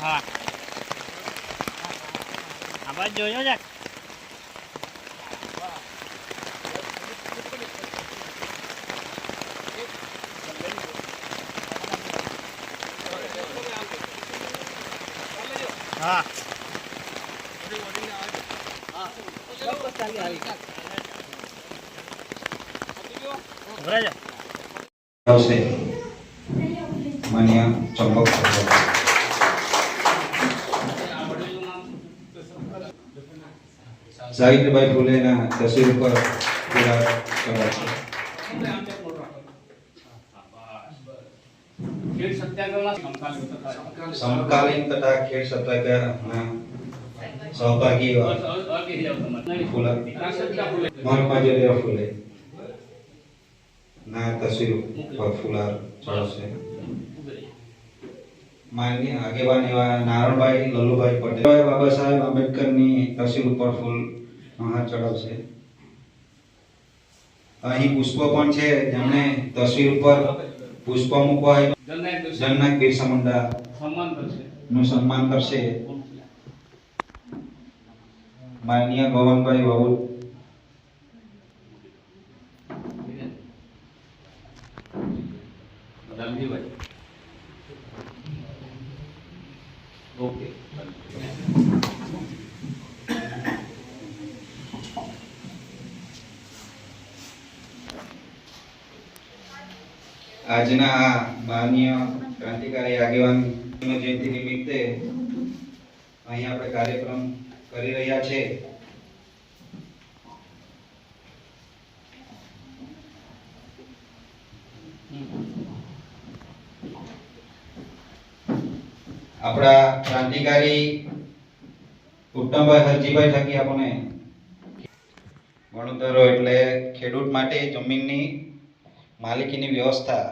હા. આ બાજુ જોયો છે હા. આવશે. માન્ય ચંપક સાહિત્યભાઈ ફૂલેના તસવીર ઉપર પૂરા ખેડ સત્યાગ્રહના સમકાલીન તથા ખેડ સત્યાગ્રહના સહભાગી. ફૂલા. મહાત્મા ફૂલે ના તસવીર ઉપર ફુલાર ચડાવશે માનનીય આગેવાન એવા નારણભાઈ લલ્લુભાઈ પટેલ. બાબા સાહેબ આંબેડકરની તસવીર ઉપર ફૂલ હાથ ચડાવશે અહીં પુષ્પો પણ છે. જેમણે તસવીર ઉપર પુષ્પ મૂકવા જનનાયક બિરસા મુંડા સન્માન કરશે. નું સન્માન કરશે. માનનીય ગોવનભાઈ બાબુ. રામજીભાઈ ઓકે આજના આ માનનીય ક્રાંતિકારી આગેવાન જયંતિ નિમિત્તે અહીં આપણે કાર્યક્રમ કરી રહ્યા છે. આપણા ક્રાંતિકારી ઉત્તમભાઈ હરજીભાઈ થકી આપણને વણોદરો એટલે ખેડૂત માટે જમીનની માલિકીની વ્યવસ્થા